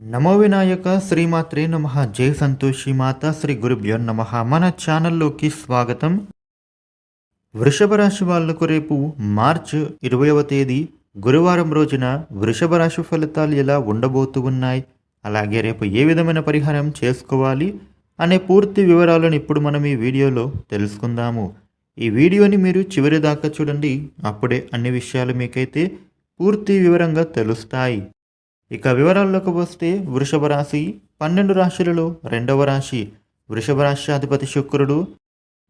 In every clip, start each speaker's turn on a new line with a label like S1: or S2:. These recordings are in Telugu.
S1: నమో వినాయక శ్రీమాత్రే నమ జై సంతోషి మాత శ్రీ గురుభ్యో నమ. మన ఛానల్లోకి స్వాగతం. వృషభ రాశి వాళ్ళకు రేపు మార్చ్ ఇరవైవ తేదీ గురువారం రోజున వృషభ రాశి ఫలితాలు ఎలా ఉండబోతూ ఉన్నాయి అలాగే రేపు ఏ విధమైన పరిహారం చేసుకోవాలి అనే పూర్తి వివరాలను ఇప్పుడు మనం ఈ వీడియోలో తెలుసుకుందాము. ఈ వీడియోని మీరు చివరి దాకా చూడండి అప్పుడే అన్ని విషయాలు మీకైతే పూర్తి వివరంగా తెలుస్తాయి. ఇక వివరాల్లోకి వస్తే వృషభ రాశి పన్నెండు రాశులలో రెండవ రాశి. వృషభ రాశి అధిపతి శుక్రుడు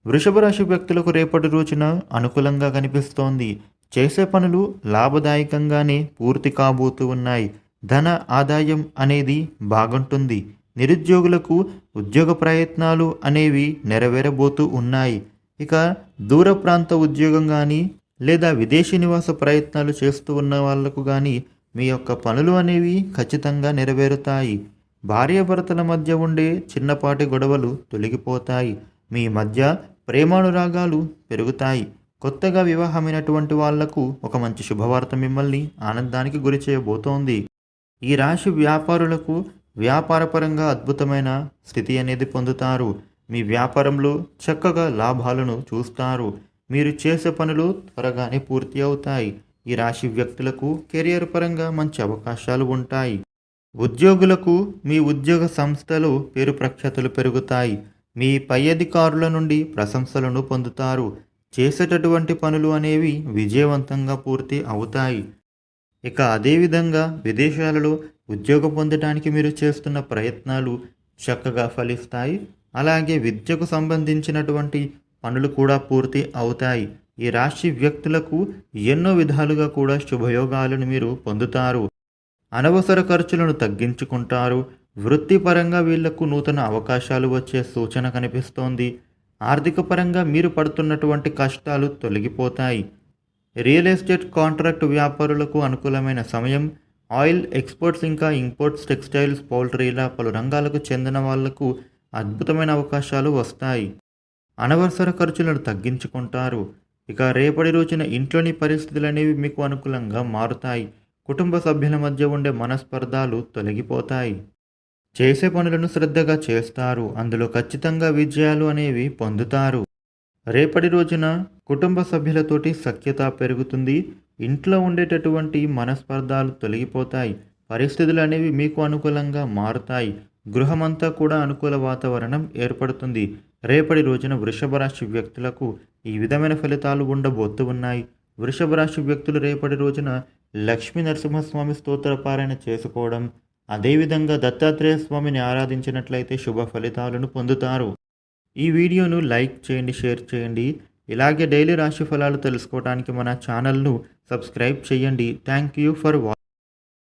S1: వృషభ రాశి వ్యక్తులకు రేపటి రోజున అనుకూలంగా కనిపిస్తోంది. చేసే పనులు లాభదాయకంగానే పూర్తి కాబోతూ ఉన్నాయి. ధన ఆదాయం అనేది బాగుంటుంది. నిరుద్యోగులకు ఉద్యోగ ప్రయత్నాలు అనేవి నెరవేరబోతూ ఉన్నాయి. ఇక దూర ప్రాంత ఉద్యోగం కానీ లేదా విదేశీ నివాస ప్రయత్నాలు చేస్తూ ఉన్న వాళ్ళకు కానీ మీ యొక్క పనులు అనేవి ఖచ్చితంగా నెరవేరుతాయి. భార్యాభర్తల మధ్య ఉండే చిన్నపాటి గొడవలు తొలగిపోతాయి. మీ మధ్య ప్రేమానురాగాలు పెరుగుతాయి. కొత్తగా వివాహమైనటువంటి వాళ్ళకు ఒక మంచి శుభవార్త మిమ్మల్ని ఆనందానికి గురి చేయబోతోంది. ఈ రాశి వ్యాపారులకు వ్యాపారపరంగా అద్భుతమైన స్థితి అనేది పొందుతారు. మీ వ్యాపారంలో చక్కగా లాభాలను చూస్తారు. మీరు చేసే పనులు త్వరగానే పూర్తి అవుతాయి. ఈ రాశి వ్యక్తులకు కెరియర్ పరంగా మంచి అవకాశాలు ఉంటాయి. ఉద్యోగులకు మీ ఉద్యోగ సంస్థలు పేరు ప్రఖ్యాతులు పెరుగుతాయి. మీ పై అధికారుల నుండి ప్రశంసలను పొందుతారు. చేసేటటువంటి పనులు అనేవి విజయవంతంగా పూర్తి అవుతాయి. ఇక అదేవిధంగా విదేశాలలో ఉద్యోగం పొందడానికి మీరు చేస్తున్న ప్రయత్నాలు చక్కగా ఫలిస్తాయి. అలాగే విద్యకు సంబంధించినటువంటి పనులు కూడా పూర్తి అవుతాయి. ఈ రాశి వ్యక్తులకు ఎన్నో విధాలుగా కూడా శుభయోగాలను మీరు పొందుతారు. అనవసర ఖర్చులను తగ్గించుకుంటారు. వృత్తిపరంగా వీళ్ళకు నూతన అవకాశాలు వచ్చే సూచన కనిపిస్తోంది. ఆర్థిక పరంగా మీరు పడుతున్నటువంటి కష్టాలు తొలగిపోతాయి. రియల్ ఎస్టేట్ కాంట్రాక్ట్ వ్యాపారులకు అనుకూలమైన సమయం. ఆయిల్ ఎక్స్పోర్ట్స్ ఇంకా ఇంపోర్ట్స్ టెక్స్టైల్స్ పౌల్ట్రీలా పలు రంగాలకు చెందిన వాళ్ళకు అద్భుతమైన అవకాశాలు వస్తాయి. అనవసర ఖర్చులను తగ్గించుకుంటారు. ఇక రేపటి రోజున ఇంట్లోని పరిస్థితులు అనేవి మీకు అనుకూలంగా మారుతాయి. కుటుంబ సభ్యుల మధ్య ఉండే మనస్పర్ధాలు తొలగిపోతాయి. చేసే పనులను శ్రద్ధగా చేస్తారు. అందులో ఖచ్చితంగా విజయాలు అనేవి పొందుతారు. రేపటి రోజున కుటుంబ సభ్యులతోటి సఖ్యత పెరుగుతుంది. ఇంట్లో ఉండేటటువంటి మనస్పర్ధాలు తొలగిపోతాయి. పరిస్థితులు అనేవి మీకు అనుకూలంగా మారుతాయి. గృహమంతా కూడా అనుకూల వాతావరణం ఏర్పడుతుంది. రేపటి రోజున వృషభ రాశి వ్యక్తులకు ఈ విధమైన ఫలితాలు ఉండబోతు ఉన్నాయి. వృషభ రాశి వ్యక్తులు రేపటి రోజున లక్ష్మీ నరసింహస్వామి స్తోత్ర పారాయణ చేసుకోవడం అదేవిధంగా దత్తాత్రేయ స్వామిని ఆరాధించినట్లయితే శుభ ఫలితాలను పొందుతారు. ఈ వీడియోను లైక్ చేయండి షేర్ చేయండి. ఇలాగే డైలీ రాశి ఫలాలు తెలుసుకోవడానికి మన ఛానల్ను సబ్స్క్రైబ్ చేయండి. థ్యాంక్ యూ ఫర్ వా